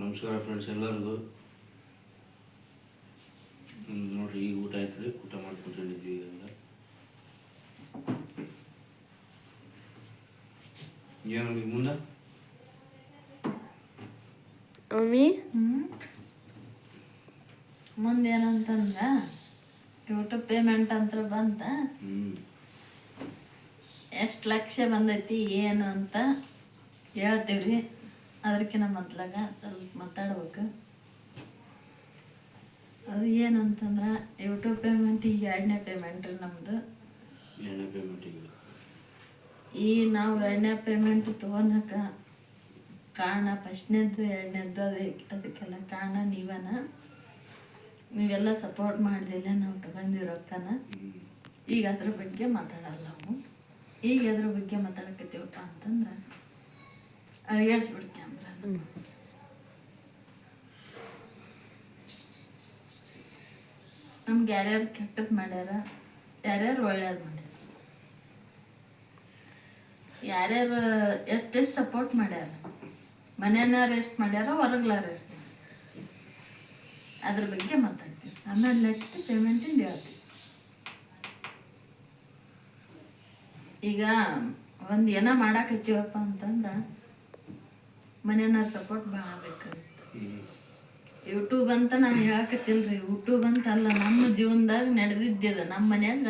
ನಮಸ್ಕಾರ ಫ್ರೆಂಡ್ಸ್ ಎಲ್ಲರಿಗೂ. ನೋಡಿರಿ ಈಗ ಊಟ ಆಯ್ತು ರೀ ಊಟ ಮಾಡ್ಕೊಂಡಿದ್ವಿ ಈಗ ಏನು ಈಗ ಮುಂದೆ? ಮಮ್ಮಿ ಮುಂದೆ ಏನಂತಂದ್ರೆ ಯೂಟ್ಯೂಬ್ ಪೇಮೆಂಟ್ ಅಂತ ಬಂತ. ಎಷ್ಟು ಲಕ್ಷ ಬಂದೈತಿ ಏನು ಅಂತ ಹೇಳ್ತೀವ್ರಿ. ಅದಕ್ಕಿಂತ ಮೊದ್ಲಾಗ ಸ್ವಲ್ಪ ಮಾತಾಡ್ಬೇಕು. ಅದು ಏನಂತಂದ್ರೆ ಯೂಟ್ಯೂಬ್ ಪೇಮೆಂಟ್ ಈಗ ಎರಡನೇ ಪೇಮೆಂಟ್ ರೀ ನಮ್ಮದು ಈ ನಾವು ಎರಡನೇ ಪೇಮೆಂಟ್ ತೊಗೊಳಕ ಕಾರಣ ಫಸ್ಟ್ನೇದ್ದು ಎರಡನೇದ್ದು ಅದೇ ಅದಕ್ಕೆಲ್ಲ ಕಾರಣ ನೀವನ? ನೀವೆಲ್ಲ ಸಪೋರ್ಟ್ ಮಾಡ್ದಿಲ್ಲ ನಾವು ತಗೊಂಡಿರೋ ರೊಕ್ಕನ ಈಗ ಅದ್ರ ಬಗ್ಗೆ ಮಾತಾಡಲ್ಲ ನಾವು. ಈಗ ಅದ್ರ ಬಗ್ಗೆ ಮಾತಾಡಕತ್ತೀವಪ್ಪ ಅಂತಂದ್ರೆ ಕ್ಯಾಮ್ರಾ ನಮ್ಗೆ ಯಾರ್ಯಾರು ಕೆಟ್ಟದ್ದು ಮಾಡ್ಯಾರ, ಯಾರ್ಯಾರು ಒಳ್ಳೇದು ಮಾಡ್ಯಾರ? ಯಾರ್ಯಾರು ಎಷ್ಟೆಷ್ಟು ಸಪೋರ್ಟ್ ಮಾಡ್ಯಾರ? ಮನೆಯವ್ರು ಎಷ್ಟು ಮಾಡ್ಯಾರ ಹೊರಗ್ಲಾರ ಎಷ್ಟು ಅದ್ರ ಬಗ್ಗೆ ಮಾತಾಡ್ತೀವಿ ಆಮೇಲೆ ನೆಕ್ಸ್ಟ್ ಪೇಮೆಂಟಿಂದ ಹೇಳ್ತೀವಿ ಈಗ ಒಂದು ಏನೋ ಮಾಡಾಕತ್ತೀವಪ್ಪ ಅಂತಂದ್ರೆ ಮನೆಯವ್ರ ಸಪೋರ್ಟ್ ಭಾಳ ಯೂಟ್ಯೂಬ್ ಅಂತ ನಾನು ಹೇಳಕತ್ತಿಲ್ರಿ. ಯೂಟ್ಯೂಬ್ ಅಂತ ಅಲ್ಲ, ನಮ್ಮ ಜೀವನದಾಗ ನಡೆದಿದ್ದಿದ ನಮ್ಮ ಮನ್ಯಾಗ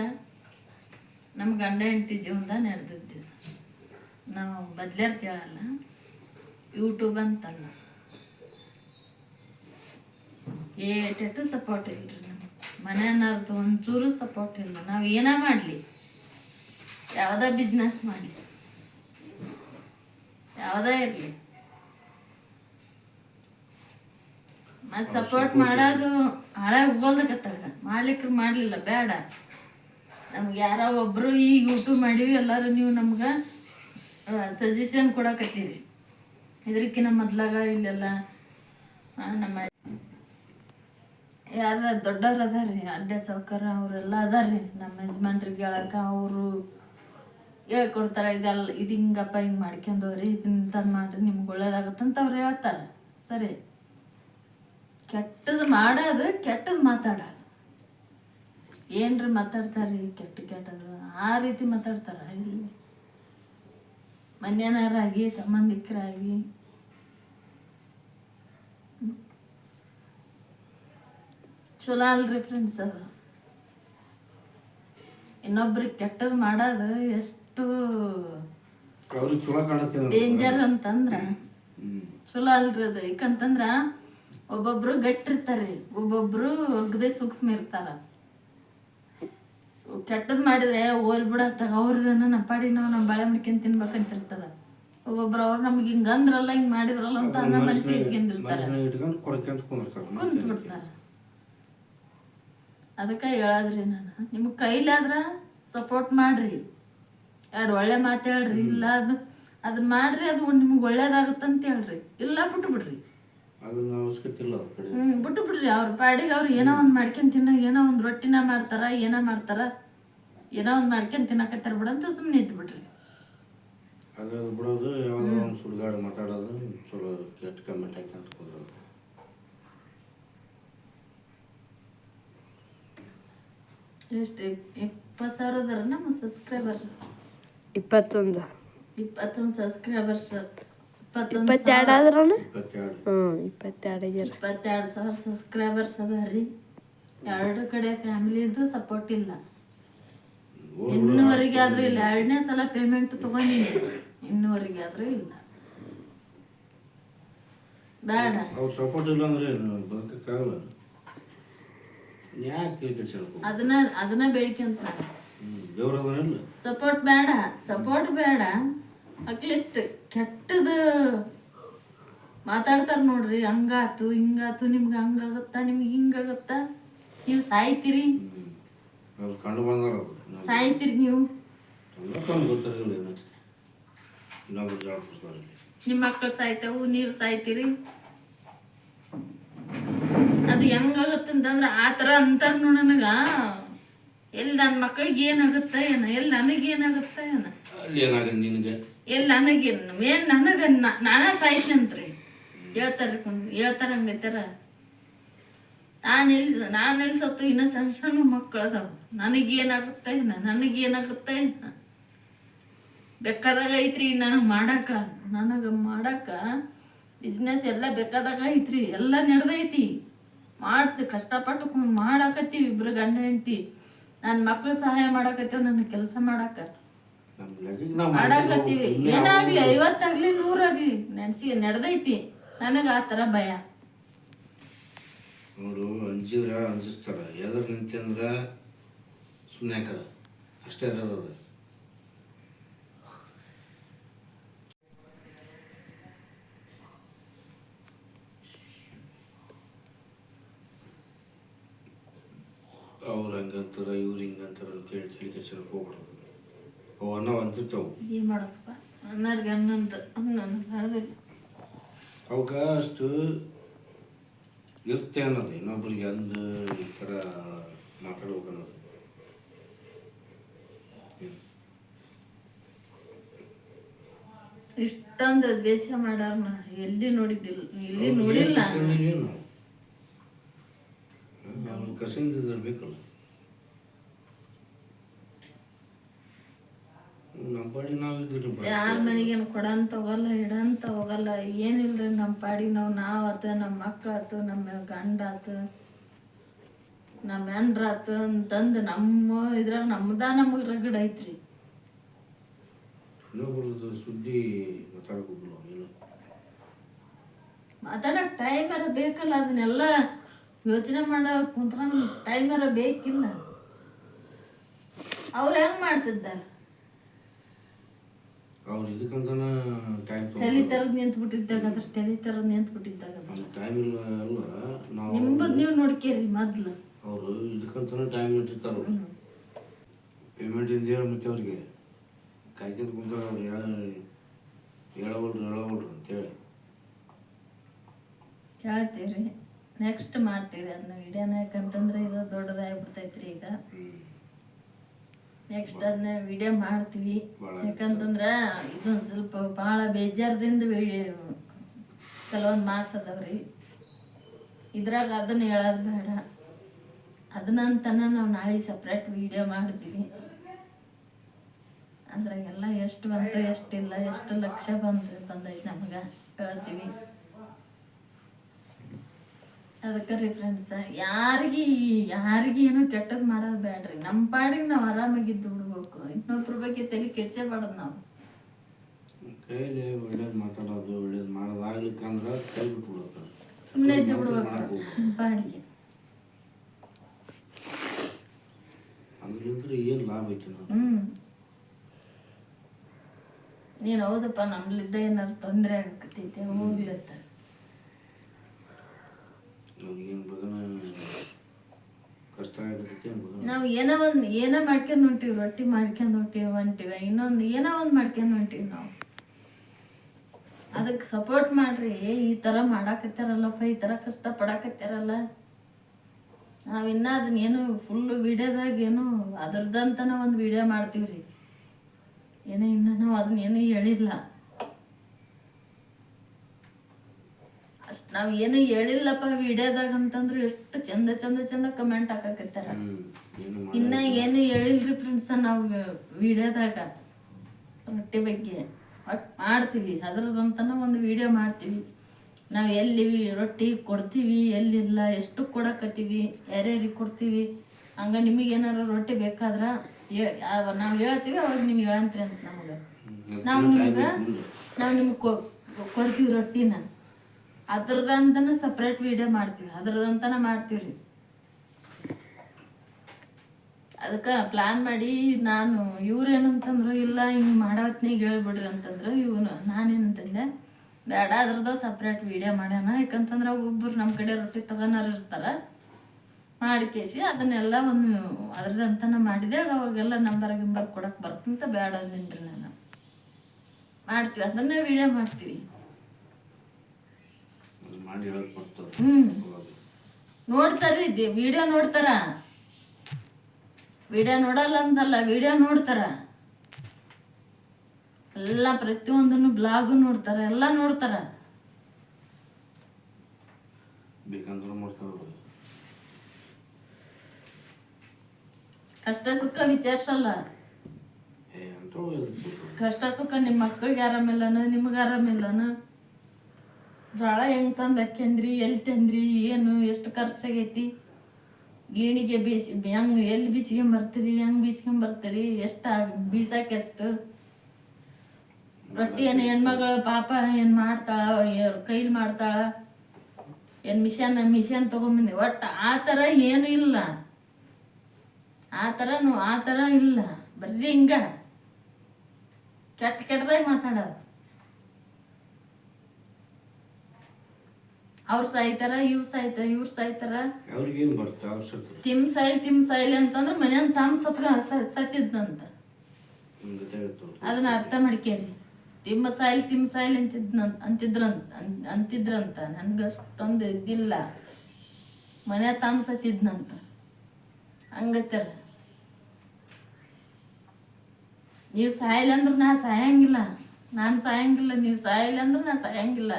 ನಮ್ಮ ಗಂಡ ಹೆಂಡತಿ ಜೀವನದಾಗ ನಡೆದಿದ್ದಿದ ನಾವು ಬದ್ಲಾರ್ ಕೇಳಲ್ಲ. ಯೂಟ್ಯೂಬ್ ಅಂತಲ್ಲ ಏಟೆಟ್ಟು ಸಪೋರ್ಟ್ ಇಲ್ರಿ ನಮ್ಗೆ. ಮನೆಯವ್ರದ್ದು ಒಂಚೂರು ಸಪೋರ್ಟ್ ಇಲ್ಲ. ನಾವು ಏನೇ ಮಾಡಲಿ? ಯಾವುದೇ ಬಿಸ್ನೆಸ್ ಮಾಡಲಿ? ಯಾವುದೇ ಇರಲಿ? ಮತ್ತು ಸಪೋರ್ಟ್ ಮಾಡೋದು ಹಳೆ ಹೋಗೋದಕ್ಕತ್ತಾಗ ಮಾಡ್ಲಿಕ್ಕೆ ಮಾಡಲಿಲ್ಲ ಬೇಡ ನಮ್ಗೆ ಯಾರೋ ಒಬ್ಬರು ಈಗ ಊಟ ಮಾಡೀವಿ ಎಲ್ಲರೂ ನೀವು ನಮ್ಗೆ ಸಜೆಷನ್ ಕೊಡಕತ್ತೀರಿ. ಇದಕ್ಕಿಂತ ಮೊದ್ಲಾಗ ಇಲ್ಲೆಲ್ಲ ನಮ್ಮ ಯಾರ ದೊಡ್ಡವ್ರು ಅದಾರ್ರಿ ಅಡ್ಡ ಸಾವುಕಾರ ಅವರೆಲ್ಲ ಅದಾರ್ರಿ. ನಮ್ಮ ಯಜಮಾನ್ರಿಗೆ ಹೇಳಕ್ಕ ಅವರು ಹೇಳ್ಕೊಡ್ತಾರೆ ಇದೆಲ್ಲ ಇದು ಹಿಂಗಪ್ಪ ಹಿಂಗೆ ಮಾಡ್ಕೊಂಡವ್ರಿ ಇದನ್ನ ಮಾಡ್ರಿ ನಿಮ್ಗೆ ಒಳ್ಳೇದಾಗತ್ತಂತ ಅವ್ರು ಹೇಳ್ತಾರೆ. ಸರಿ. ಕೆಟ್ಟದ್ದು ಮಾಡೋದು ಕೆಟ್ಟದ್ದು ಮಾತಾಡೋದು. ಏನ್ರಿ ಮಾತಾಡ್ತಾರ್ರಿ ಕೆಟ್ಟ ಕೆಟ್ಟದು ಆ ರೀತಿ ಮಾತಾಡ್ತಾರ? ಇಲ್ಲಿ. ಮನ್ಯನಾರಾಗಿ ಸಂಬಂಧಿಕರಾಗಿ. ಚಲೋ ಅಲ್ರಿ ಫ್ರೆಂಡ್ಸ್ ಅದು. ಇನ್ನೊಬ್ರಿಗೆ ಕೆಟ್ಟದ್ ಮಾಡೋದು ಎಷ್ಟು ಡೇಂಜರ್ ಅಂತಂದ್ರ. ಚಲೋ ಅಲ್ರಿ ಅದು. ಯಾಕಂತಂದ್ರ ಒಬ್ಬೊಬ್ರು ಗಟ್ಟಿರ್ತಾರೆ ಒಬ್ಬೊಬ್ರು ಒಗ್ಗದೆ ಸೂಕ್ಷ್ಮ ಇರ್ತಾರ. ಕೆಟ್ಟದ್ ಮಾಡಿದ್ರೆ ಓಲ್ ಬಿಡತ್ತ. ಅವ್ರದನ್ನ ನಮ್ಮ ಪಾಡಿಗೆ ನಾವು ನಮ್ಮ ಬಾಳೆ ಮಾಡ್ಕೊಂಡ್ ತಿನ್ಬೇಕಂತ ಇರ್ತದ ಒಬ್ಬೊಬ್ರು ಅವ್ರು ನಮ್ಗೆ ಹಿಂಗ ಅಂದ್ರಲ್ಲ ಹಿಂಗ್ ಮಾಡಿದ್ರಲ್ಲ ಅಂತ ಅನ್ನ ಮನಸ್ಸು ಬಿಡ್ತಾರ ಅದಕ್ಕೆ ಹೇಳದ್ರಿ ನಾನು. ನಿಮ್ಗೆ ಕೈಲಾದ್ರ ಸಪೋರ್ಟ್ ಮಾಡ್ರಿ. ಎರಡು ಒಳ್ಳೆ ಮಾತು ಹೇಳ್ರಿ. ಇಲ್ಲ ಅದು ಅದನ್ನ ಮಾಡ್ರಿ ಅದು ನಿಮ್ಗೆ ಒಳ್ಳೇದಾಗತ್ತಂತ ಹೇಳ್ರಿ. ಇಲ್ಲ ಬಿಟ್ಟು ಬಿಡ್ರಿ ಅದನ್ನ ಅವಶ್ಯಕತೆ ಇಲ್ಲ ಅವ್ರ ಕಡೆ. ಹ್ಮ್ ಬಿಟ್ಟು ಬಿಡ್ರಿ ಅವ್ರ ಪಾಡಿಗೆ ಅವ್ರು ಏನೋ ಒಂದ್ ಮಾಡ್ಕೊಂಡ್ ತಿನ್ನ ಏನೋ ಒಂದ್ ರೊಟ್ಟಿನ ಮಾಡ್ತಾರ ಏನೋ ಮಾಡ್ತಾರ ಏನೋ ಒಂದ್ ಮಾಡ್ಕೊಂಡ್ ತಿನ್ನಕತ್ತಾರ ಬಿಡಂತ ಸುಮ್ಮನೆ ಇತ್ತು ಬಿಡ್ರಿ. ಅದು ಬಿಡೋದು ಯಾವ್ದೋ ಒಂದು ಸುಡುಗಾಡು ಮಾತಾಡೋದು ಚಲೋ ಕೆಟ್ಟ ಕಮೆಂಟ್ ಹಾಕ್ಯಂತ ಕುಂದ್ರೋದು ಎಷ್ಟು ಇಪ್ಪತ್ತು ಸಾವಿರ ಅದಾರ ನಮ್ಮ ಸಬ್ಸ್ಕ್ರೈಬರ್ಸ್ ಇಪ್ಪತ್ತೊಂದು. ಇಪ್ಪತ್ತೊಂದು ಸಬ್ಸ್ಕ್ರೈಬರ್ಸ್ ಇಪ್ಪತ್ತೆರಡು ಆದ್ರನ? ಇಪ್ಪತ್ತೆರಡು. ಹ್ಞೂ ಇಪ್ಪತ್ತೆರಡು ಆಗ್ಯಾರ ಇಪ್ಪತ್ತೆರಡು ಸಾವಿರ ಸಬ್ಸ್ಕ್ರೈಬರ್ಸ್ ಅದಾರಿ ಎರಡು ಕಡೆ ಫ್ಯಾಮಿಲಿದು ಸಪೋರ್ಟ್ ಇಲ್ಲ. ಇನ್ನೂವರೆಗೆ ಆದ್ರೂ ಇಲ್ಲ. ಎರಡನೇ ಸಲ ಪೇಮೆಂಟ್ ತಗೊಂಡಿನಿ. ಇನ್ನೂವರೆಗೆ ಆದ್ರೂ ಇಲ್ಲ. ಬೇಡ. ಅವ್ರ ಸಪೋರ್ಟ್ ಇಲ್ಲ ಅಂದ್ರೆ ಬದುಕಕ್ಕಾಗಲ್ಲ. ಅದನ್ನ ಅದನ್ನ ಬೇಡಿಕೆ ಅಂತ. ಸಪೋರ್ಟ್ ಬೇಡ. ಸಪೋರ್ಟ್ ಬೇಡ. ಅಟ್ಲೀಸ್ಟ್ ಕೆಟ್ಟದ ಮಾತಾಡ್ತಾರ ನೋಡ್ರಿ ಹಂಗಾತು ಹಿಂಗಾತು ನಿಮ್ಗೆ ಹಂಗಾಗತ್ತಾ ನಿಮ್ಗೆ ಹಿಂಗಾಗತ್ತಾ? ನೀವು ಸಾಯ್ತೀರಿ? ಸಾಯ್ತೀರಿ ನೀವು? ನಿಮ್ಮ ಮಕ್ಕಳು ಸಾಯ್ತಾವು ನೀವು ಸಾಯ್ತೀರಿ? ಅದು ಹೆಂಗಾಗತ್ತಂತಂದ್ರೆ ಆ ಥರ ಅಂತಾರ ನನಗೆ. ಎಲ್ಲಿ ನನ್ನ ಮಕ್ಳಿಗೆ ಏನಾಗುತ್ತ ಏನ? ಎಲ್ಲಿ ನನಗೆ ಏನಾಗುತ್ತೆ ಏನ? ಅಲ್ಲಿ ಏನಾಗದು ನಿನಗೆ? ಎಲ್ಲಿ ನನಗೆ ಮೇನ್ ನನಗೆ ನಾನೇ ಸಾಯ್ತಂತ್ರಿ ಹೇಳ್ತಾರ ಹೇಳ್ತಾರ ಹಂಗೈತಾರ. ನಾನು ಎಲ್ಲಿ ನಾನು ಎಲ್ಲಿ ಸತ್ತು ಇನ್ನೂ ಸಣ್ಣ ಸಣ್ಣ ಮಕ್ಕಳು ಅದಾವ. ನನಗೇನಾಗುತ್ತೆ ನನಗೇನಾಗುತ್ತೆ? ಬೇಕಾದಾಗ ಐತ್ರಿ ನನಗೆ ಮಾಡಾಕ. ನನಗೆ ಮಾಡಾಕ ಬಿಸ್ನೆಸ್ ಎಲ್ಲ ಬೇಕಾದಾಗ ಐತ್ರಿ. ಎಲ್ಲ ನಡೆದೈತಿ. ಮಾಡ್ತಿ, ಕಷ್ಟಪಟ್ಟು ಮಾಡಕತ್ತೀವಿ ಇಬ್ರು ಗಂಡ ಹೆಂಡ್ತಿ. ನನ್ನ ಮಕ್ಳು ಸಹಾಯ ಮಾಡಾಕತ್ತೀವಿ, ನನ್ನ ಕೆಲಸ ಮಾಡಾಕ. ಮಾಡಾಕತ್ತೀವಿ. ಏನಾಗ್ಲಿ ಐವತ್ತಾಗ್ಲಿ ನೂರಾಗ್ಲಿ. ನೆನ್ಸಿ ನಡೆದೈತಿ. ನನಗೆ ಆ ತರ ಭಯ. ನೋಡು ಅಂಜಿದ್ರ ಅಂಜಿಸ್ತಾರ. ಎದ್ರ ನಿಂತಂದ್ರ ಸುಮ್ಮನೆ ಹಾಕಲ್ಲ ಅಷ್ಟೇ ಇರೋದು ಅವ್ರ ಹಂಗಂತಾರ ಇವ್ರು ಹಿಂಗಂತಾರ ಅಂತೇಳಿ ತಲೆ ಕೆಡ್ಸೋಕೆ ಹೋಗ್ಬಿಡೋದು ಅವು ಅನ್ನೋ ಏನು ಮಾಡಪ್ಪ. ಅನ್ನರ್ಗೆ ಅವಕ್ಕ ಅಷ್ಟು ಇರುತ್ತೆ ಅನ್ನೋದು. ಇನ್ನೊಬ್ಬರಿಗೆ ಅಂದು ಈ ಥರ ಮಾತಾಡ್ಬೇಕು ಅನ್ನೋದು. ಇಷ್ಟೊಂದು ದ್ವೇಷ ಮಾಡಾರ್ನ. ಎಲ್ಲಿ ನೋಡಿದ್ದಿಲ್ಲ. ಎಲ್ಲಿ ನೋಡಿಲ್ಲ. ಕಸಿಂದ ಬೇಕಲ್ಲ. ನಮ್ಮ ಪಾಡಿ ನಾವು ಯಾರ ಮನೆಗೇನು ಕೊಡಂತ ಹೋಗಲ್ಲ ಇಡಂತ ಹೋಗಲ್ಲ ಏನಿಲ್ರಿ ನಮ್ಮ ಪಾಡಿ ನಾವು ನಾವು ಆತ ನಮ್ಮ ಮಕ್ಳು ಆತು ನಮ್ಮ ಗಂಡ ಆತು ನಮ್ಮ ಹೆಂಡ್ರ ಆತು ಅಂತಂದು ನಮ್ಮ ಇದ್ರಾಗ ನಮ್ಮದ ನಮಗೆ ರಗಡ್ ಐತ್ರಿ. ಸುದ್ದಿ ಮಾತಾಡ್ಕೋಗಿಲ್ಲ ಏನು? ಮಾತಾಡಕ್ ಟೈಮ್ ಯಾರ ಬೇಕಲ್ಲ ಅದನ್ನೆಲ್ಲ ಯೋಚನೆ ಮಾಡೋ ಕುಂತ್ರ ಟೈಮ್ ಯಾರ ಬೇಕಿಲ್ಲ. ಅವ್ರು ಹೆಂಗ್ ಮಾಡ್ತಿದ್ದಾರೆ? ಅವ್ರು ಇದಕ್ಕಂತನ ಟೈಮ್ ತಲೆ ತರದ್ ನಿಂತು ಬಿಟ್ಟಿದ್ದಾಗ ಅದ್ರ ತಲೆ ತರದ್ ನಿಂತು ಬಿಟ್ಟಿದ್ದಾಗ ಟೈಮ್ ಇಲ್ಲ ಅಲ್ಲ ನಾವು ನಿಂಬದ್ ನೀವು ನೋಡ್ಕೇರಿ ಮೊದ್ಲು. ಅವರು ಇದಕ್ಕಂತನ ಟೈಮ್ ಇಟ್ಟಿರ್ತಾರೆ ಪೇಮೆಂಟಿಂದ ಹೇಳಿ ಮತ್ತೆ ಅವ್ರಿಗೆ. ಕಾಯ್ಕೊಂಡು ಕುಂತಾರ ಅವ್ರು ಹೇಳ ಹೇಳವಲ್ರು ಹೇಳವಲ್ರು ಅಂತೇಳಿ. ಕೇಳ್ತೀರಿ. ನೆಕ್ಸ್ಟ್ ಮಾಡ್ತೀರಿ ಅದನ್ನ. ವಿಡಿಯೋನ ಯಾಕಂತಂದ್ರೆ ಇದು ದೊಡ್ಡದಾಗಿ ದೊಡ್ಡದಾಗ್ಬಿಡ್ತೈತ್ರಿ ಈಗ. ನೆಕ್ಸ್ಟ್ ಅದನ್ನ ವಿಡಿಯೋ ಮಾಡ್ತೀವಿ. ಯಾಕಂತಂದ್ರೆ ಇದೊಂದು ಸ್ವಲ್ಪ ಭಾಳ ಬೇಜಾರದಿಂದ ವಿಡಿಯೋ ಕೆಲವೊಂದು ಮಾತದವ್ರಿ ಇದ್ರಾಗ ಅದನ್ನ ಹೇಳೋದು ಬೇಡ. ಅದನ್ನಂತನ ನಾವು ನಾಳೆ ಸಪ್ರೇಟ್ ವಿಡಿಯೋ ಮಾಡ್ತೀವಿ. ಅದ್ರಾಗೆಲ್ಲ ಎಷ್ಟು ಬಂತು ಎಷ್ಟಿಲ್ಲ ಎಷ್ಟು ಲಕ್ಷ ಬಂದು ಬಂದೈತೆ ನಮ್ಗೆ. ಹೇಳ್ತೀವಿ. ಅದಕ್ಕೆ ರೀ ಫ್ರೆಂಡ್ಸ ಯಾರಿಗೆ ಯಾರಿಗೆ ಏನೋ ಕೆಟ್ಟದ್ದು ಮಾಡೋದು ಬೇಡ್ರಿ. ನಮ್ಮ ಪಾಡಿಗೆ ನಾವು ಆರಾಮಾಗಿದ್ದು ಬಿಡ್ಬೇಕು ಇನ್ನೊಬ್ರ ಬಗ್ಗೆ ತಲೆ ಕೆಡ್ಸೇಬಾರ್ದು ನಾವು. ಕೈಲಿ ಒಳ್ಳೇದು ಮಾತಾಡೋದು ಒಳ್ಳೇದು ಮಾಡೋದು ಆಗ್ಲಿಕ್ಕಂದ್ರೆ ಕೈ ಬಿಟ್ಬಿಡ್ಬೇಕು ಸುಮ್ಮನೆ ಇದ್ದು ಬಿಡ್ಬೇಕು. ಬಾಡಿಗೆ ಪಾಡಿಗೆ. ಅದ್ರಿಂದ ಏನು ಲಾಭ ಐತಿ ನಾವು ಹ್ಞೂ ನೀನು ಹೌದಪ್ಪ ನಮ್ಲಿದ್ದ ಏನಾರು ತೊಂದರೆ ಆಗಕತ್ತೈತೆ ಹೋಗ್ಲತ್ತ ನಮ್ಗೇನು ಬದನ ಕಷ್ಟ ಆಗತೈತಿ ಏನು ಬದನ ನಾವು ಏನೋ ಒಂದು, ಏನೋ ಮಾಡ್ಕೊಂಡು ಹೊಂಟೀವಿ, ರೊಟ್ಟಿ ಮಾಡ್ಕೊಂಡು ಹೊಂಟೀವಿ ಹೊಂಟಿವಿ ಇನ್ನೊಂದು, ಏನೋ ಒಂದು ಮಾಡ್ಕೊಂಡು ಹೊಂಟೀವಿ ನಾವು. ಅದಕ್ಕೆ ಸಪೋರ್ಟ್ ಮಾಡ್ರಿ ಈ ಥರ ಮಾಡಾಕತ್ತಾರಲ್ಲಪ್ಪ ಈ ಥರ ಕಷ್ಟ ಪಡಾಕತ್ತಾರಲ್ಲ ನಾವು ಇನ್ನೂ ಅದನ್ನ ಏನು ಫುಲ್ಲು ವಿಡಿಯೋದಾಗ ಏನು ಅದ್ರದ್ದಂತನ ಒಂದು ವಿಡಿಯೋ ಮಾಡ್ತೀವಿ ರೀ ಏನೋ ಇನ್ನ ನಾವು ಅದನ್ನ ಏನು ಹೇಳಿಲ್ಲ ಅಷ್ಟು ನಾವು ಏನು ಹೇಳಿಲ್ಲಪ್ಪ ವಿಡಿಯೋದಾಗ ಅಂತಂದ್ರೆ ಎಷ್ಟು ಚಂದ ಚಂದ ಚಂದ ಕಮೆಂಟ್ ಹಾಕಕತ್ತಾರ. ಇನ್ನ ಏನು ಹೇಳಿಲ್ರಿ ಫ್ರೆಂಡ್ಸ ನಾವು ವಿಡಿಯೋದಾಗ ರೊಟ್ಟಿ ಬಗ್ಗೆ. ಒಟ್ಟು ಮಾಡ್ತೀವಿ ಅದ್ರದಂತನ ಒಂದು ವಿಡಿಯೋ ಮಾಡ್ತೀವಿ. ನಾವು ಎಲ್ಲಿ ರೊಟ್ಟಿ ಕೊಡ್ತೀವಿ ಎಲ್ಲಿಲ್ಲ ಎಷ್ಟು ಕೊಡಕತ್ತೀವಿ ಯಾರ್ಯಾರಿಗೆ ಕೊಡ್ತೀವಿ ಹಂಗ ನಿಮಗೆ ಏನಾರು ರೊಟ್ಟಿ ಬೇಕಾದ್ರೆ ನಾವು ಹೇಳ್ತೀವಿ ಅವ್ರಿಗೆ ನಿಮ್ಗೆ ಹೇಳಂತ್ರಿ ಅಂತ ನಮಗೆ. ನಾವು ನಿಮ್ಗೆ ನಾವು ನಿಮ್ಗೆ ಕೊಡ್ತೀವಿ ರೊಟ್ಟಿನ. ಅದ್ರದಂತನ ಸಪ್ರೇಟ್ ವಿಡಿಯೋ ಮಾಡ್ತೀವಿ. ಅದ್ರದಂತನ ಮಾಡ್ತೀವಿ ರೀ. ಅದಕ್ಕೆ ಪ್ಲ್ಯಾನ್ ಮಾಡಿ ನಾನು ಇವ್ರು ಏನಂತಂದ್ರು, ಇಲ್ಲ, ಹಿಂಗೆ ಮಾಡತ್ನಿಗೆ ಹೇಳ್ಬಿಡ್ರಿ ಅಂತಂದ್ರು ಇವನು. ನಾನೇನಂತಂದೆ ಬೇಡ ಅದ್ರದ್ದು ಸಪ್ರೇಟ್ ವಿಡಿಯೋ ಮಾಡ್ಯಾನ. ಯಾಕಂತಂದ್ರೆ ಒಬ್ಬರು ನಮ್ಮ ಕಡೆ ರೊಟ್ಟಿ ತಗೋನಾರು ಇರ್ತಾರೆ. ಕೇಸಿ, ಅದನ್ನೆಲ್ಲ ಒಂದು ಅದ್ರದಂತನ ಮಾಡಿದೆ. ಅವಾಗೆಲ್ಲ ನಂಬರ್ ಗಿಂಬರ್ ಕೊಡಕ್ಕೆ ಬರ್ತಂತ ಬೇಡ ಅಂದಿನ್ರಿ ನಾನು. ಮಾಡ್ತೀವಿ. ಅದನ್ನೇ ವಿಡಿಯೋ ಮಾಡ್ತೀವಿ. ಅವಾಗ ನೋಡ್ತಾರ್ರಿ ವಿಡಿಯೋ ನೋಡ್ತಾರ. ವಿಡಿಯೋ ನೋಡಲ್ಲ ಅಂತಲ್ಲ ವಿಡಿಯೋ ನೋಡ್ತಾರ. ಎಲ್ಲ ಪ್ರತಿಯೊಂದನ್ನು ಬ್ಲಾಗು ನೋಡ್ತಾರ ಎಲ್ಲ ನೋಡ್ತಾರ. ಕಷ್ಟ ಸುಖ ವಿಚಾರಿಸಲ್ಲ. ಕಷ್ಟ ಸುಖ ನಿಮ್ಮ ಮಕ್ಕಳಿಗೆ ಆರಾಮಿಲ್ಲನ ನಿಮ್ಗೆ ಆರಾಮಿಲ್ಲನ? ಜೋಳ ಹೆಂಗೆ ತಂದು ಹಾಕ್ಯಂದ್ರಿ ಎಲ್ಲಿ ತಂದ್ರಿ, ಏನು, ಎಷ್ಟು ಖರ್ಚಾಗೈತಿ? ಗೇಣಿಗೆ ಬೀಸಿ, ಹೆಂಗೆ ಎಲ್ಲಿ ಬೀಸ್ಕೊಂಬರ್ತೀರಿ ಹೆಂಗೆ ಬೀಸ್ಕೊಂಬರ್ತೀರಿ ಎಷ್ಟು ಬೀಸಕ್ಕೆ ಎಷ್ಟು? ರೊಟ್ಟಿ ಏನು ಹೆಣ್ಮಗಳು ಪಾಪ ಏನು ಮಾಡ್ತಾಳ ಕೈಲಿ ಮಾಡ್ತಾಳ? ಏನು ಮಿಷನ್ ಮಿಷನ್ ತಗೊಂಬಂದಿ, ಒಟ್ಟು ಆ ಥರ ಏನು ಇಲ್ಲ. ಆ ಥರನು ಆ ಥರ ಇಲ್ಲ. ಬರ್ರಿ ಹಿಂಗ. ಕೆಟ್ಟ ಕೆಟ್ಟದಾಗಿ ಮಾತಾಡೋದು. ಅವ್ರು ಸಾಯ್ತಾರ ಇವ್ರು ಸಾಯ್ತಾರ ಇವ್ರು ಸಾಯ್ತಾರ. ಅವ್ರಿಗೇನು ತಿಮ್ ಸಾಯ್ಲಿ ತಿಮ್ ಸಾಯ್ಲಿ ಅಂತಂದ್ರೆ ಮನೆ ತಾಮ್ ಸತ್ ಸತ್ತಿದ್ನಂತ. ಅದನ್ನ ಅರ್ಥ ಮಾಡ್ಕೇರಿ. ತಿಮ್ಮ ಸಾಯ್ಲಿ ತಿಮ್ ಸಾಯ್ಲಿ ಅಂತಿದ್ನ ಅಂತಿದ್ರಂತ ಅಂತಿದ್ರಂತ. ನನ್ಗೆ ಅಷ್ಟೊಂದು ಇದಿಲ್ಲ ಮನೆ ತಾಮ್ ಸತ್ತಿದ್ನಂತ. ಹಂಗತ್ತಾರ ನೀವು ಸಾಯಿಲ್ಲ ಅಂದ್ರೆ ನಾ ಸಾಯಂಗಿಲ್ಲ. ನಾನು ಸಾಯಂಗಿಲ್ಲ ನೀವು ಸಾಯಿಲ್ಲ ಅಂದ್ರೆ ನಾ ಸಾಯಂಗಿಲ್ಲ.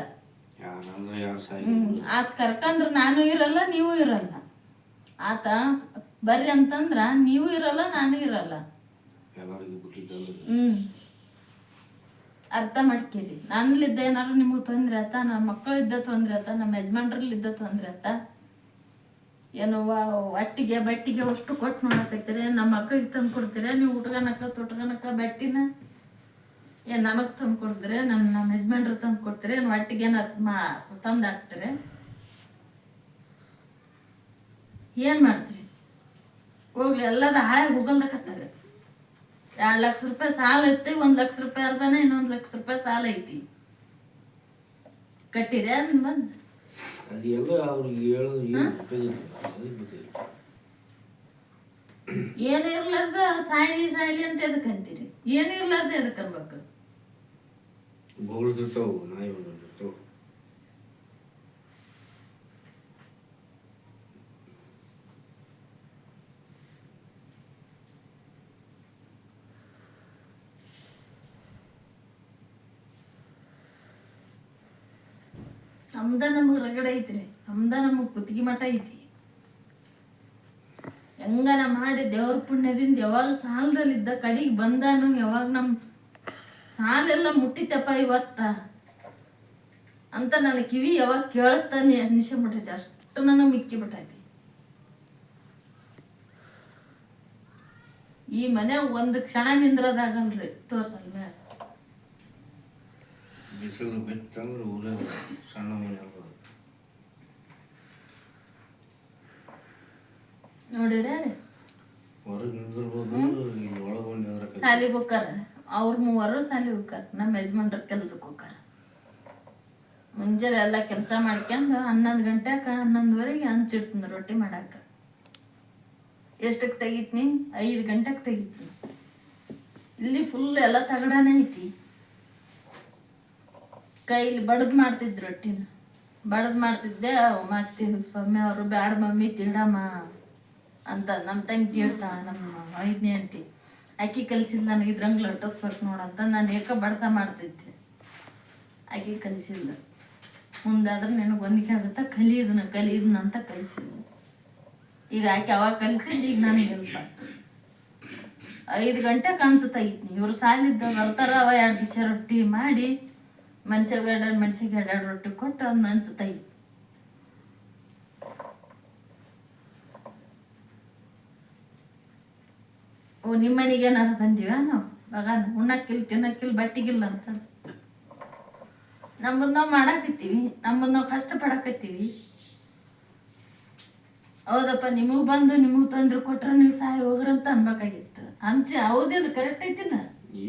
ಆತ ಕರ್ಕಂದ್ರ ನಾನು ಇರಲ್ಲ ನೀವು ಇರಲ್ಲ. ಆತ ಬರ್ರಿ ಅಂತಂದ್ರ ನೀವು ಇರಲ್ಲ ನಾನು ಇರಲ್ಲ. ಹ್ಮ್. ಅರ್ಥ ಮಾಡ್ಕಿರಿ. ನನ್ಲಿದ್ದ ಏನಾದ್ರು ನಿಮಗೆ ತೊಂದ್ರೆ ಆತ ನಮ್ಮ ಮಕ್ಕಳಿದ್ದ ತೊಂದ್ರೆ ಆತ ನಮ್ಮ ಯಜಮಾನ್ರಲ್ಲಿದ್ದ ತೊಂದ್ರೆ ಆತ? ಏನು ಒಟ್ಟಿಗೆ ಬಟ್ಟಿಗೆ ಅಷ್ಟು ಕೊಟ್ಟು ನೋಡಕತ್ತೀರಿ ನಮ್ಮ ಮಕ್ಕಳಿಗೆ ತಂದು ಕೊಡ್ತೀರಾ ನೀವು ಉಟ್ಕನಕ ತೊಟ್ಕನಕ ಬಟ್ಟಿನ? ಏನು ನಮಗೆ ತಂದು ಕೊಡ್ತಾರೆ ನನ್ನ ನಮ್ಮ ಯಜಮಾನ್ರು ತಂದು ಕೊಡ್ತಾರೆ ಏನು ಒಟ್ಟಿಗೆ ಏನಾರು ಮಾ ತಂದು ಹಾಕ್ತಾರೆ. ಏನು ಮಾಡ್ತೀರಿ? ಹೋಗ್ಲಿ ಎಲ್ಲದ ಹಾಯ್ ಹೋಗಲ್ದಕತ್ತಾರೆ ಎರಡು ಲಕ್ಷ ರೂಪಾಯಿ ಸಾಲ ಐತಿ ಒಂದು ಲಕ್ಷ ರೂಪಾಯಿ ಅರ್ಧನ ಇನ್ನೊಂದು ಲಕ್ಷ ರೂಪಾಯಿ ಸಾಲ ಐತಿ. ಕಟ್ಟಿದೆ ಏನಿರ್ಲಾರ್ದ ಬಂದು. ಅದು ಅಂತ ಅವ್ರಿಗೆ ಅಂತೀರಿ ಏನು ಉಪಯೋಗ ಇಲ್ಲ. ಅದಕ್ಕೆ ಬೇಕಾಗಿತ್ತು. ಏನು ಇರ್ಲಾರ್ದ ಸಾಯ್ಲಿ ಸಾಯ್ಲಿ ಅಂತ ಎದಕ್ಕೆ ಅಂತೀರಿ ಏನು ಬೊಗಳ್ತಿರ್ತಾವು ನಾಯಿ ಬಂದಿರ್ತಾವೆ ಅಮ್ದ ನಮಗೆ ರಗಡೆ ಐತ್ರಿ ಅಮ್ದ ನಮಗೆ ಕುತ್ತಿಗೆ ಮಠ ಐತಿ ಹೆಂಗನ ಮಾಡಿ ದೇವ್ರ ಪುಣ್ಯದಿಂದ ಯಾವಾಗ ಸಾಲದಲ್ಲಿದ್ದ ಕಡೆಗೆ ಬಂದಾನು, ಯಾವಾಗ ನಮ್ಮ ಸಾಲೆಲ್ಲ ಮುಟ್ಟಿತಪ್ಪ ಇವತ್ತ? ಅಂತ ನನ್ನ ಕಿವಿ ಯಾವಾಗ ಕೇಳುತ್ತಾನೆ ಅನಿಸ್ಬಿಟ್ಟೈತಿ ಅಷ್ಟು ನನ್ನ ಮಿಕ್ಕಿ ಬಿಟ್ಟೈತಿ ಈ ಮನೆ ಒಂದು ಕ್ಷಣ ನಿಂದ್ರದಾಗಲ್ರಿ ತೋರ್ಸಲ್ ಮ್ಯಾಲ. ಬಿಸಿಲು ಬಿತ್ತಂದ್ರೆ ಊರೇ ಸಣ್ಣ ಮನೆ ನೋಡಿರ ಹೊರಗೆ ನಿಂದಿರ್ಬೋದು ಸಾಲಿಗೆ ಹೋಗಾರ ಅವ್ರ ಮೂವರು ಸಾಲಿ ಹೋಗ್ಕಾರ ನಮ್ಮ ಯಜಮಾನ್ರ ಕೆಲ್ಸಕ್ಕೆ ಹೋಗಾರ ಮುಂಜಾನೆ ಎಲ್ಲ ಕೆಲಸ ಮಾಡ್ಕೊಂಡು ಹನ್ನೊಂದು ಗಂಟೆಕ ಹನ್ನೊಂದುವರೆಗೆ ಹಂಚಿಡ್ತೀನಿ ರೊಟ್ಟಿ ಮಾಡಾಕ. ಎಷ್ಟಕ್ಕೆ ತೆಗಿತೀನಿ? ಐದು ಗಂಟೆಗೆ ತೆಗಿತೀನಿ. ಇಲ್ಲಿ ಫುಲ್ ಎಲ್ಲ ತಗಡನೇ ಐತಿ. ಕೈಲಿ ಬಡದು ಮಾಡ್ತಿದ್ರು ರೊಟ್ಟಿನ. ಬಡದು ಮಾಡ್ತಿದ್ದೆ ಮತ್ತೆ ಸೊಮ್ಮೆ ಅವರು ಬ್ಯಾಡ ಮಮ್ಮಿ ತಿಡಮ್ಮ ಅಂತ ನಮ್ಮ ತಂಗಿ ತಿಳ್ತಾಳೆ ನಮ್ಮ ಐದನೇ ಅಂಟಿ ಆಕಿ ಕಲಿಸಿದ್ ನನಗೆ ಇದ್ರಂಗೆ ಲಟ್ಟಿಸ್ಬೇಕು ನೋಡಂತ ನಾನು ಏಕ ಬಡತ ಮಾಡ್ತಿದ್ದೆ. ಆಕಿ ಕಲಿಸಿಲ್ಲ ಮುಂದಾದ್ರೆ ನಿನಗೆ ಹೊಂದಿಕೆ ಆಗುತ್ತೆ? ಕಲಿಯೋದನ್ನ ಕಲಿಯೋದನ್ನ ಅಂತ ಕಲಿಸಿದ್ನು ಈಗ ಆಕೆ ಅವಾಗ ಕಲಿಸಿದ್ದು ಈಗ ನನಗೆ ಹೆಲ್ಪ್ ಐದು ಗಂಟೆ ಕನ್ಸು ತೆಗಿತೀನಿ ಇವ್ರು ಸಾಲಿದ್ದ ಬರ್ತಾರ, ಅವ ಎರಡು ದಿವಸ ರೊಟ್ಟಿ ಮಾಡಿ ಮನ್ಸಿಗೆ ಎರಡು ಮನ್ಸಿಗೆ ಎರಡು ರೊಟ್ಟಿ ಕೊಟ್ಟು ಅವ್ನ ಅನ್ಸು ತೆಗಿ ಓ ನಿಮ್ಮ ಮನೆಗೆ ಏನಾರು ಬಂದೀವ? ನಾವು ಬಗಾನ ಉಣ್ಣಕ್ಕಿಲ್ಲ ತಿನ್ನಕ್ಕಿಲ್ಲ ಬಟ್ಟಿಗಿಲ್ಲ ಅಂತ. ನಮ್ಮದ್ ನಾವು ಮಾಡಾಕತ್ತೀವಿ ನಮ್ಮದ್ ನಾವು ಕಷ್ಟಪಡಕತ್ತೀವಿ. ಹೌದಪ್ಪ ನಿಮಗ್ ಬಂದು ನಿಮಗ್ ತೊಂದ್ರೆ ಕೊಟ್ರೆ ನೀವು ಸಾಯಿ ಹೋಗ್ರಂತ ಅನ್ಬೇಕಾಗಿತ್ತು. ಅಂಚೆ ಹೌದೇನು ಕರೆಕ್ಟ್ ಐತಿನ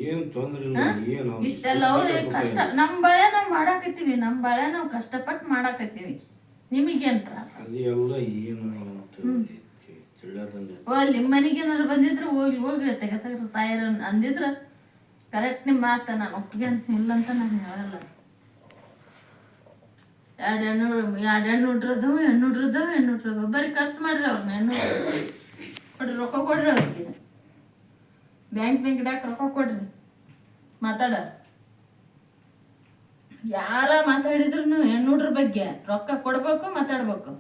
ಏನು ತೊಂದ್ರೆ ಇಲ್ಲ ಏನು? ಅವ್ರಿಗೆ ಇಷ್ಟೆಲ್ಲ ಹೌದು ಕಷ್ಟ ನಮ್ಮ ಬಳೆ ನಾವು ಮಾಡಾಕತ್ತೀವಿ ನಮ್ಮ ಬಳೆ ನಾವು ಕಷ್ಟಪಟ್ಟು ಮಾಡಾಕತ್ತೀವಿ. ನಿಮಗೇನ್ ತ್ರಾಸ? ಏನು ತಿಳಿಯಾರ್ದಂಗೆ ಓ ನಿಮ್ಮ ಮನೆಗೆ ಏನಾರು ಬಂದಿದ್ರೆ ಹೋಗಿ ಹೋಗಿ ತೆಗ ತೆಗ್ರ ಸಾಯರ ಅಂದಿದ್ರೆ ಕರೆಕ್ಟ್ ನಿಮ್ಮ ಮಾತ ನಾನು ಒಪ್ಪಿಗೆ ಅಂತ ಇಲ್ಲ ಅಂತ ನಾನು ಹೇಳಲ್ಲ. ಎರಡು ಹೆಣ್ಣು ಎರಡು ಹೆಣ್ಣು ಹುಡ್ರದವು ಹೆಣ್ಣು ಹುಡ್ರದವು ಹೆಣ್ಣು ಹುಡ್ರದವು ಬರೀ ಖರ್ಚು ಮಾಡ್ರಿ ಅವ್ರನ್ನ ಹೆಣ್ಣು ಕೊಡ್ರಿ, ರೊಕ್ಕ ಕೊಡ್ರಿ ಅವ್ರಿಗೆ. ಬ್ಯಾಂಕ್ ಇಡಾಕ ರೊಕ್ಕ ಕೊಡ್ರಿ. ಮಾತಾಡ. ಯಾರ ಮಾತಾಡಿದ್ರು ಹೆಣ್ಣು ಹುಡ್ರ ಬಗ್ಗೆ ರೊಕ್ಕ ಕೊಡ್ಬೇಕು, ಮಾತಾಡ್ಬೇಕು.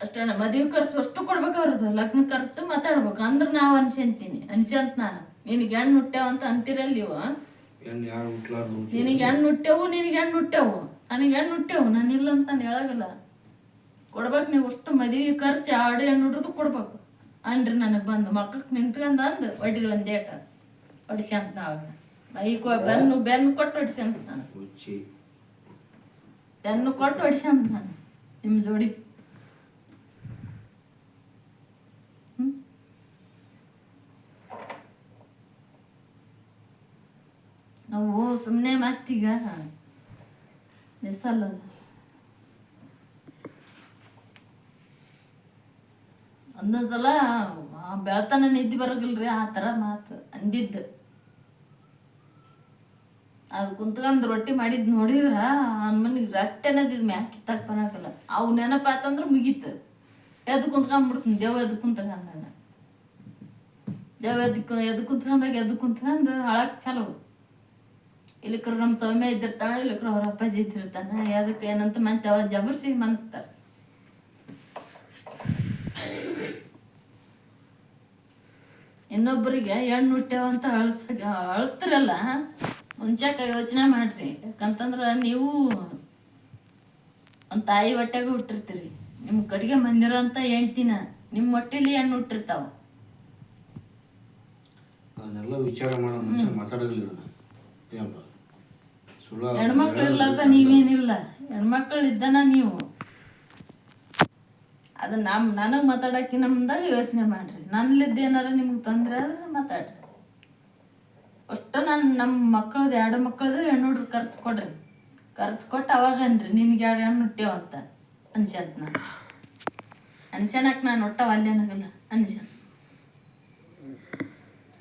ಅಷ್ಟೇ ಮದುವೆ ಖರ್ಚು ಅಷ್ಟು ಕೊಡ್ಬೇಕು ಅವ್ರದ್ದು ಲಗ್ನ ಖರ್ಚು ಮಾತಾಡ್ಬೇಕು. ಅಂದ್ರೆ ನಾವು ಅನ್ಸಂತೀನಿ. ಅನ್ಸಂತ ನಾನು. ನಿನಗೆ ಹೆಣ್ಣು ಹುಟ್ಟ್ಯಾವ ಅಂತ ಅಂತಿರಲ್ಲ ಇವ ನಿನಗೆ ಹೆಣ್ಣು ಹುಟ್ಟೇವು ನಿನಗೆ ಹೆಣ್ಣು ಹುಟ್ಟ್ಯಾವು. ನನಗೆ ಹೆಣ್ಣು ಹುಟ್ಟೆವು ನಾನು ಇಲ್ಲ ಅಂತ ನಾನು ಹೇಳಾಗಲ್ಲ. ಕೊಡ್ಬೇಕು ನೀವು ಅಷ್ಟು ಮದುವೆ ಖರ್ಚು ಆಡು ಹೆಣ್ಣು ಹುಡ್ರದ್ದು ಕೊಡ್ಬೇಕು. ಅನ್ರಿ ನನಗೆ ಬಂದು ಮಕ್ಕಕ್ಕೆ ನಿಂತ್ಕೊಂಡ್ ಅಂದು ಒಡಿರಿ ಒಂದು ಏಟ. ಹೊಡಿಸ್ಯಂತ ನಾವು ಈಗ ಬೆನ್ನು ಬೆನ್ನು ಕೊಟ್ಟು ಹೊಡಿಸ್ಯಂತ ನಾನು. ಬೆನ್ನು ಕೊಟ್ಟು ಹೊಡಿಸ್ಯಂತ ನಾನು. ನಿಮ್ಮ ಜೋಡಿ ಹ್ಮ್? ನಾವು ಸುಮ್ಮನೆ ಮಾತೀಗ ಮಿಸಲ್ಲ ಒಂದೊಂದ್ಸಲ ಬೆಳತನ ನಿದ್ದೆ ಬರೋಗಿಲ್ರಿ ಆ ಥರ ಮಾತು ಅಂದಿದ್ದು. ಅದು ಕುಂತ್ಕೊಂಡು ರೊಟ್ಟಿ ಮಾಡಿದ್ದು ನೋಡಿದ್ರ ಮನಿಗೆ ರಟ್ಟೆ ಅನ್ನೋದಿದ್ ಮ್ಯಾಕ್ ಕಿತ್ತಾಕ್ ಬರಾಕಲ್ಲ. ಅವು ನೆನಪಾತಂದ್ರೆ ಮುಗೀತು. ಎದ್ದು ಕುಂತ್ಕೊಂಡ್ಬಿಡ್ತೀನಿ ದೇವ ಎದ್ದು ಕುಂತ್ಕೊಂಡ ದೇವ ಎದ್ದು ಎದ್ದು ಕುಂತ್ಕೊಂಡಾಗ ಎದ್ದು ಕುಂತ್ಕೊಂಡು ಹಳಕ್ ಚಲೋ. ಇಲ್ಲಿಕ್ರ ನಮ್ಮ ಸೌಮ್ಯ ಇದ್ದಿರ್ತಾನ ಇಲ್ಲಿಕ್ರು ಅವ್ರ ಅಪ್ಪಾಜಿ ಇದ್ದಿರ್ತಾನ. ಅದಕ್ಕೆ ಏನಂತ ಮತ್ತೆ ಅವ ಜಬರ್ಸಿ ಮನಸ್ತಾರೆ. ಇನ್ನೊಬ್ಬರಿಗೆ ಹೆಣ್ಣು ಹುಟ್ಟ್ಯಾವ ಅಂತ ಅಳ್ಸ, ಅಳಿಸ್ತಿರಲ್ಲ. ಮುಂಚಾಕ ಯೋಚನೆ ಮಾಡ್ರಿ. ಯಾಕಂತಂದ್ರೆ ನೀವು ಒಂದು ತಾಯಿ ಹೊಟ್ಟೆಗೆ ಹುಟ್ಟಿರ್ತೀರಿ. ನಿಮ್ಮ ಕಡೆಗೆ ಬಂದಿರೋ ಅಂತ ಎಂಟಿನ ನಿಮ್ಮ ಹೊಟ್ಟೆಲಿ ಹೆಣ್ಣು ಹುಟ್ಟಿರ್ತಾವ. ವಿಚಾರ ಮಾಡೋ ಮಾತಾಡೋದಿಲ್ಲ. ಏನಪ್ಪ ಹೆಣ್ಮಕ್ಳು ನೀವೇನಿಲ್ಲ. ಹೆಣ್ಮಕ್ಳು ಇದ್ದನ ನೀವು. ಅದು ನಮ್, ನನಗೆ ಮಾತಾಡಕ್ಕೆ ನಮ್ದಾಗ ಯೋಚನೆ ಮಾಡ್ರಿ. ನನ್ಲಿದ್ದ ಏನಾರ ನಿಮ್ಗೆ ತೊಂದ್ರೆ ಮಾತಾಡ್ರಿ. ಅಷ್ಟು ನಾನು ನಮ್ಮ ಮಕ್ಕಳದು ಎರಡು ಮಕ್ಕಳದು ಹೆಣ್ಣು ಹುಡ್ರು ಖರ್ಚು ಕೊಡ್ರಿ. ಖರ್ಚು ಕೊಟ್ಟು ಅವಾಗನ್ರಿ ನಿನ್ಗೆ ಎರಡು ಹೆಣ್ಣು ಹುಟ್ಟೇವ ಅಂತ? ಅನ್ಸಂತ ನಾನು ಅನ್ಸನಕ್ಕೆ ನಾನು ಒಟ್ಟ ಅಲ್ಲೇನಾಗಲ್ಲ ಅನ್ಸನ್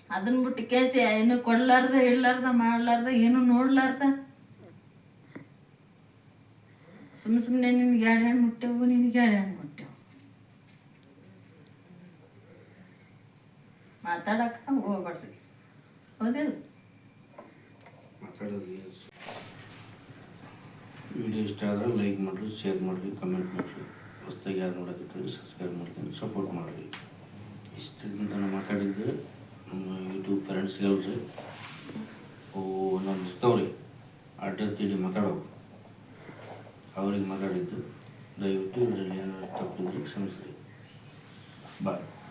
ಅದನ್ನ ಬಿಟ್ಟು ಕೇಸಿ, ಏನು ಕೊಡ್ಲಾರ್ದ ಇಡ್ಲಾರ್ದ ಮಾಡ್ಲಾರ್ದ, ಏನು ನೋಡ್ಲಾರ್ದ ಸುಮ್ಮನೆ ಸುಮ್ಮನೆ ನಿನಗೆ ಎರಡು ಹೆಣ್ಣು ಮುಟ್ಟೆವು, ನಿನಗೆ ಎರಡು ಹೆಣ್ಣು ಮುಟ್ಟೆವು. ಮಾತಾಡಕ್ಕೆ ಹೋಗ್ಬೇಡ್ರಿ. ಹೌದಿಲ್ಲ? ಮಾತಾಡೋದು ವಿಡಿಯೋ ಇಷ್ಟ ಆದರೆ ಲೈಕ್ ಮಾಡಿರಿ, ಶೇರ್ ಮಾಡಿರಿ, ಕಮೆಂಟ್ ಮಾಡಿರಿ. ಹೊಸ್ದಾಗಿ ಯಾರು ನೋಡೋದಿರ್ತೀವಿ ಸಬ್ಸ್ಕ್ರೈಬ್ ಮಾಡ್ತೀನಿ ಸಪೋರ್ಟ್ ಮಾಡಿರಿ. ಇಷ್ಟದಿಂದ ನಾನು ಮಾತಾಡಿದ್ದು ನಮ್ಮ ಯೂಟ್ಯೂಬ್ ಫ್ರೆಂಡ್ಸ್ ಹೇಳ್ರಿ ಓ ನಮ್ಮ ಇರ್ತಾವ್ರಿ ಅಡ್ರೆಸ್ ತಿಳಿ ಮಾತಾಡೋರು ಅವ್ರಿಗೆ ಮಾತಾಡಿದ್ದು. ದಯವಿಟ್ಟು ಇದರಲ್ಲಿ ಏನಾದರೂ ತಪ್ಪಿದ್ರೆ ಕ್ಷಮಿಸ್ರಿ. ಬಾಯ್